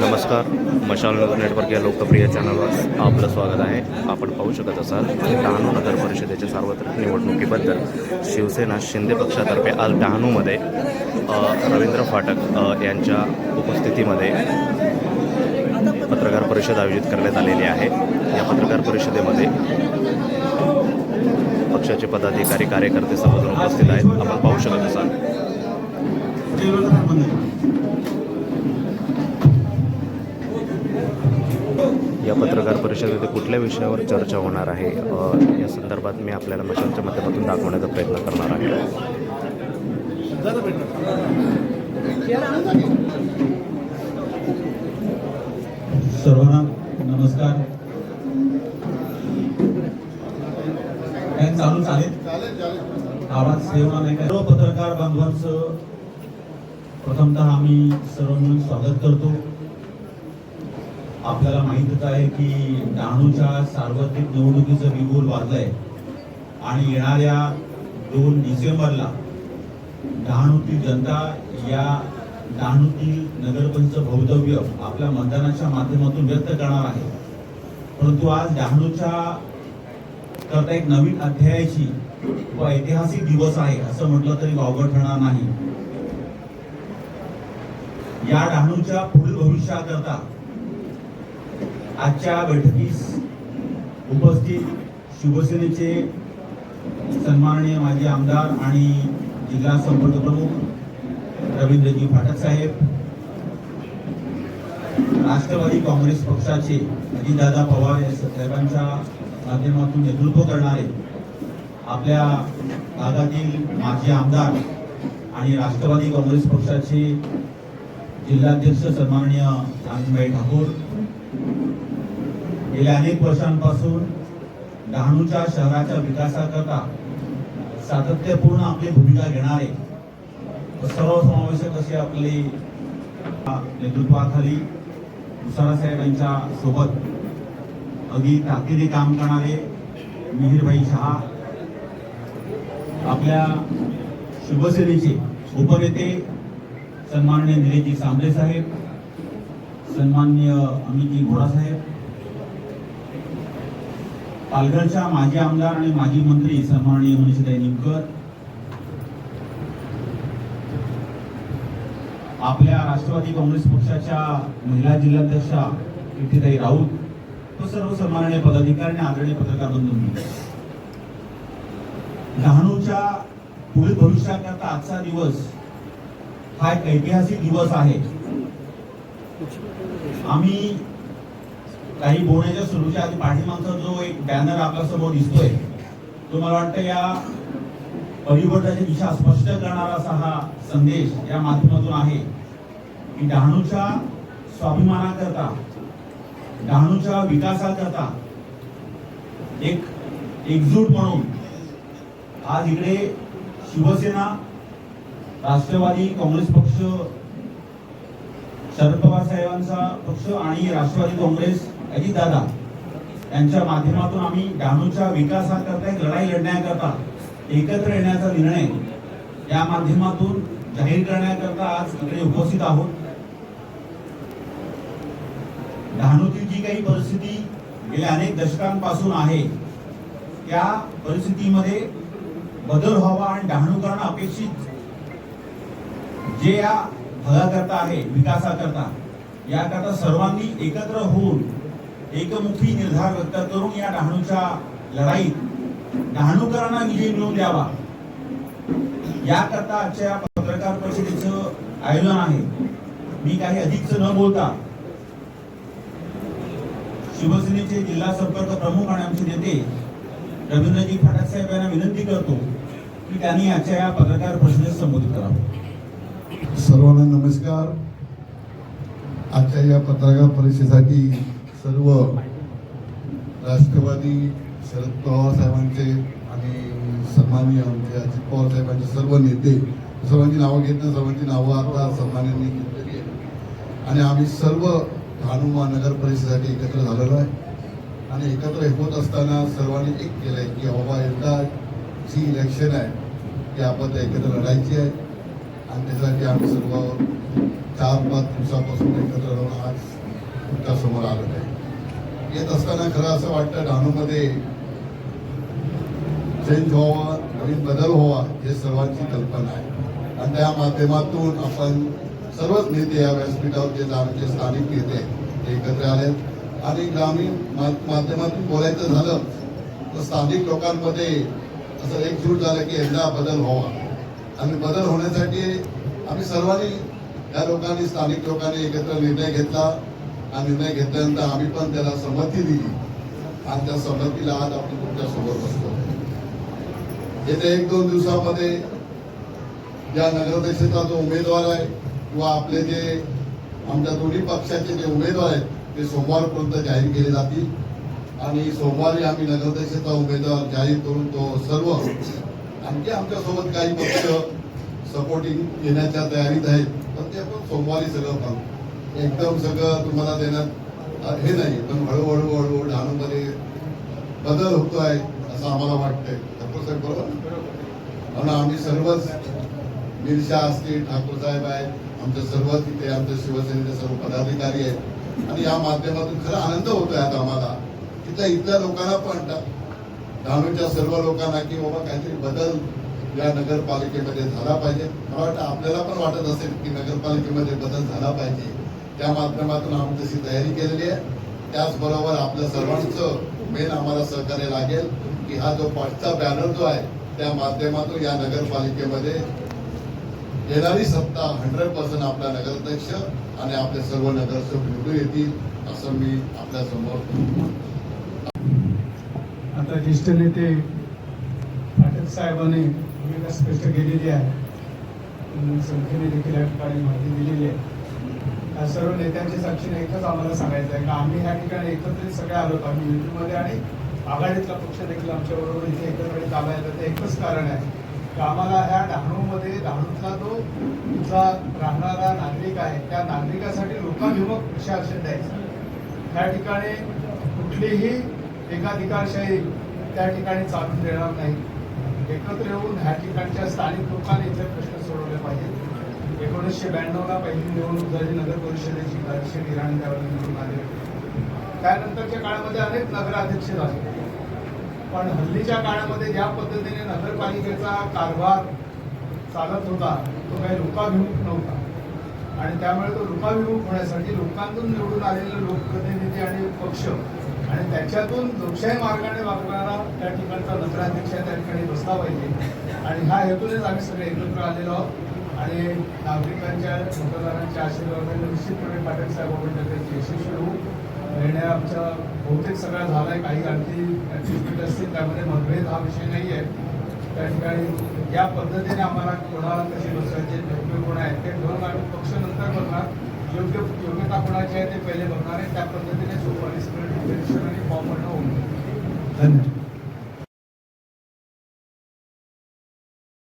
नमस्कार. मशाल नेटवर्क या लोकप्रिय चॅनलवर आपलं स्वागत आहे. आपण पाहू शकत असाल डहाणू नगर परिषदेच्या सार्वत्रिक निवडणुकीबद्दल शिवसेना शिंदे पक्षातर्फे आज डहाणूमध्ये रवींद्र फाटक यांच्या उपस्थितीमध्ये पत्रकार परिषद आयोजित करण्यात आलेली आहे. या पत्रकार परिषदेमध्ये पक्षाचे पदाधिकारी कार्यकर्ते सर्वजण उपस्थित आहेत. आपण पाहू शकत असाल. या पत्रकार परिषदेमध्ये कुठल्या विषयावर चर्चा होणार आहे? या संदर्भात मी आपल्याला मशालच्या माध्यमातून दाखवण्याचा प्रयत्न करणार आहे. सर्वांना नमस्कार. काय चालू चालेल? आवाज सेवा नाही सर्व पत्रकार बांधवांचं प्रथमतः आम्ही सर्व म्हणून स्वागत करतो. आपल्याला माहीतच आहे की डहाणूच्या सार्वत्रिक निवडणुकीचं बिगुल वाजलंय. आणि येणाऱ्या दोन डिसेंबरला डहाणूतील जनता या डहाणूतील नगरपंच भवितव्य आपल्या मतदानाच्या माध्यमातून व्यक्त करणार आहे. परंतु आज डहाणूच्या करता एक नवीन अध्यायाची व ऐतिहासिक दिवस आहे असं म्हटलं तरी वावगं ठरणार नाही. या डहाणूच्या पुढील भविष्याकरता आजच्या बैठकीस उपस्थित शिवसेनेचे सन्माननीय माजी आमदार आणि जिल्हा संपर्क प्रमुख रवींद्रजी फाटक साहेब राष्ट्रवादी काँग्रेस पक्षाचे अजितदादा पवार या साहेबांच्या माध्यमातून नेतृत्व करणारे आपल्या भागातील माजी आमदार आणि राष्ट्रवादी काँग्रेस पक्षाचे जिल्हाध्यक्ष सन्माननीय आनंदभाई ठाकूर गेल्या अनेक वर्षांपासून डहाणूच्या शहराच्या विकासाकरता सातत्यपूर्ण आपली भूमिका घेणारे सर्वसमावेशक असे आपले नेतृत्वाखाली मुसारा साहेब यांच्या सोबत अगदी ताकदीने काम करणारे मिहीरभाई शहा आपल्या शिवसेनेचे उपनेते सन्माननीय निलेशजी सांबरे साहेब सन्माननीय अमितजी घोडा साहेब पालघरच्या माजी आमदार आणि माजी मंत्री सन्माननीय मनीषाताई निमकर आपल्या राष्ट्रवादी काँग्रेस पक्षाच्या महिला जिल्हाध्यक्षा कीर्तिताई राऊत तो सर्व सन्माननीय पदाधिकारी आणि आदरणीय पत्रकार बंधूंनी डहाणूच्या पुढील भविष्याकरता आजचा दिवस हा एक ऐतिहासिक दिवस आहे. आम्ही काही बोलण्याच्या सुरूच्या आधी पाठीमागचा जो एक बॅनर आपल्यासमोर दिसतोय तो मला वाटतं या परिवर्तनाची दिशा स्पष्ट करणारा असा हा संदेश या माध्यमातून आहे की डहाणूच्या स्वाभिमानाकरता डहाणूच्या विकासाकरता एक एकजूट म्हणून आज इकडे शिवसेना राष्ट्रवादी काँग्रेस पक्ष शरद पवार साहेबांचा पक्ष आणि राष्ट्रवादी काँग्रेस अजितदादा यांच्या माध्यमातून आम्ही डहाणूच्या विकासाकरता एक लढाई लढण्याकरता एकत्र येण्याचा निर्णय या माध्यमातून जाहीर करण्याकरता आज इकडे उपस्थित आहोत. डहाणूतील जी काही परिस्थिती गेल्या अनेक दशकांपासून आहे त्या परिस्थितीमध्ये बदल व्हावा आणि डहाणूकरण अपेक्षित जे या भागाकरता आहे विकासाकरता याकरता सर्वांनी एकत्र होऊन एकमुखी निर्धार व्यक्त करून या डहाणूच्या लढाईत डहाणूकरांना विजय मिळवून द्यावा. याकरता आजच्या पत्रकार परिषदेचं आयोजन आहे. मी काही अधिकच न बोलता शिवसेनेचे जिल्हा संपर्क प्रमुख आणि आमचे नेते रवींद्रजी फाटक साहेब यांना विनंती करतो की त्यांनी आजच्या या पत्रकार परिषदेत संबोधित करावं. सर्वांना नमस्कार. आजच्या या पत्रकार परिषदेसाठी सर्व राष्ट्रवादी शरद पवार साहेबांचे आणि सन्माननीय आमचे अजित पवार साहेबांचे सर्व नेते सर्वांची नावं घेतलं सर्वांची नावं आता सन्मान्यांनी घेतलेली आहेत. आणि आम्ही सर्व डहाणू महानगर परिषदेसाठी एकत्र झालेलो आहे. आणि एकत्र होत असताना सर्वांनी एक केलं आहे की बाबा एकदा जी इलेक्शन आहे ती आपण एकत्र लढायची आहे. आणि त्यासाठी आम्ही सर्व चार पाच दिवसापासून एकत्र राहून आज तुमच्यासमोर आलो आहे. येत असताना खरं असं वाटतं डहाणूमध्ये चेंज व्हावा नवीन बदल व्हावा हे सर्वांची कल्पना आहे. आणि त्या माध्यमातून आपण सर्वच नेते या व्यासपीठावर जे जाणचे स्थानिक नेते ते एकत्र आले. आणि ग्रामीण माध्यमातून बोलायचं झालं तर स्थानिक लोकांमध्ये असं एकजूट झालं की यंदा बदल व्हावा. आणि बदल होण्यासाठी आम्ही सर्वांनी या लोकांनी स्थानिक लोकांनी एकत्र निर्णय घेतला. हा निर्णय घेतल्यानंतर आम्ही पण त्याला संमती दिली. आणि त्या संमतीला आज आपण तुमच्यासोबत बसतो येत्या एक दोन दिवसामध्ये ज्या नगराध्यक्षाचा जो उमेदवार आहे किंवा आपले जे आमच्या दोन्ही पक्षाचे जे उमेदवार आहेत ते सोमवारपर्यंत जाहीर केले जातील. आणि सोमवारी आम्ही नगराध्यक्षाचा उमेदवार जाहीर करून तो सर्व आणखी आमच्यासोबत काही पक्ष सपोर्टिंग येण्याच्या तयारीत आहेत पण ते आपण सोमवारी सगळं पाहू. एकदम सगळं तुम्हाला देण्यात हे नाही पण हळूहळू हळूहळू डहाणूमध्ये बदल होतो आहे असं आम्हाला वाटतंय. ठाकूर साहेब बरोबर? म्हणून आम्ही सर्वच मिरशा असतील ठाकूर साहेब आहेत आमचे सर्व तिथे आमच्या शिवसेनेचे सर्व पदाधिकारी आहेत. आणि या माध्यमातून खरा आनंद होतोय आता आम्हाला. तिथल्या इथल्या लोकांना पण डहाणूच्या सर्व लोकांना की बाबा काहीतरी बदल या नगरपालिकेमध्ये झाला पाहिजे. मला वाटतं आपल्याला पण वाटत असेल की नगरपालिकेमध्ये बदल झाला पाहिजे. त्या माध्यमातून आमच्याशी तशी तयारी केलेली आहे. त्याचबरोबर आपल्या सर्वांचं मेन आम्हाला सहकार्य लागेल की हा जो पाठचा बॅनर जो आहे त्या माध्यमातून या नगरपालिकेमध्ये येणारी सत्ता हंड्रेड पर्सेंट आपला नगराध्यक्ष आणि आपले सर्व नगरसेवक निवडून येतील असं मी आपल्यासमोर आता ज्येष्ठ नेते पाटील साहेबांनी भूमिका स्पष्ट केलेली आहे. संख्येने देखील या ठिकाणी माहिती दिलेली आहे. सर्व नेत्यांच्या साक्षीने एकच आम्हाला सांगायचं आहे. का आम्ही ह्या ठिकाणी एकत्रित सगळे आलो आम्ही युतीमध्ये आणि आघाडीतला पक्ष देखील आमच्या बरोबर इथे एकत्रित आला आहे. तर ते एकच कारण आहे की आम्हाला ह्या डहाणूमध्ये डहाणूतला जो तुमचा राहणारा नागरिक आहे त्या नागरिकासाठी लोकाभिमुख प्रशासन द्यायचं? त्या ठिकाणी कुठलीही एकाधिकारशाही त्या ठिकाणी चालून देणार नाही. एकत्र येऊन ह्या ठिकाणच्या स्थानिक लोकांनी इथले प्रश्न सोडवले पाहिजेत. एकोणीसशे ब्याण्णवला पहिली निवडणूक झाली नगर परिषदेची अतिशय निराणी त्यावेळी निवडून आले. त्यानंतरच्या काळामध्ये अनेक नगराध्यक्ष झाले. पण हल्लीच्या काळामध्ये ज्या पद्धतीने नगरपालिकेचा कारभार चालत होता तो काही लोकाभिमुख नव्हता. आणि त्यामुळे तो लोकाभिमुख होण्यासाठी लोकांतून निवडून आलेले लोकप्रतिनिधी आणि पक्ष आणि त्याच्यातून लोकशाही मार्गाने वागणारा त्या ठिकाणचा नगराध्यक्ष त्या ठिकाणी बसला पाहिजे. आणि ह्या हेतूनेच आम्ही सगळे एकत्र आलेलो आहोत. आणि नागरिकांच्या मतदारांच्या आशीर्वादाने निश्चितपणे पाटील साहेबांच्या त्याची यशस्वी होऊ. निर्णय आमचा बहुतेक सगळा आहे काही आणखी ॲडजस्टमेंट असतील त्यामध्ये मतभेद हा विषय नाही आहे त्या ठिकाणी या पद्धतीने आम्हाला कोणाला कशी बसवायचे योग्य कोण आहेत ते ठरवून आम्ही पक्ष नंतर बघणार. योग्य योग्यता कोणाची आहे ते पहिले बघणार आहे त्या पद्धतीने सोमवारी सगळं आणि फॉर्म भरणं होऊन धन्यवाद.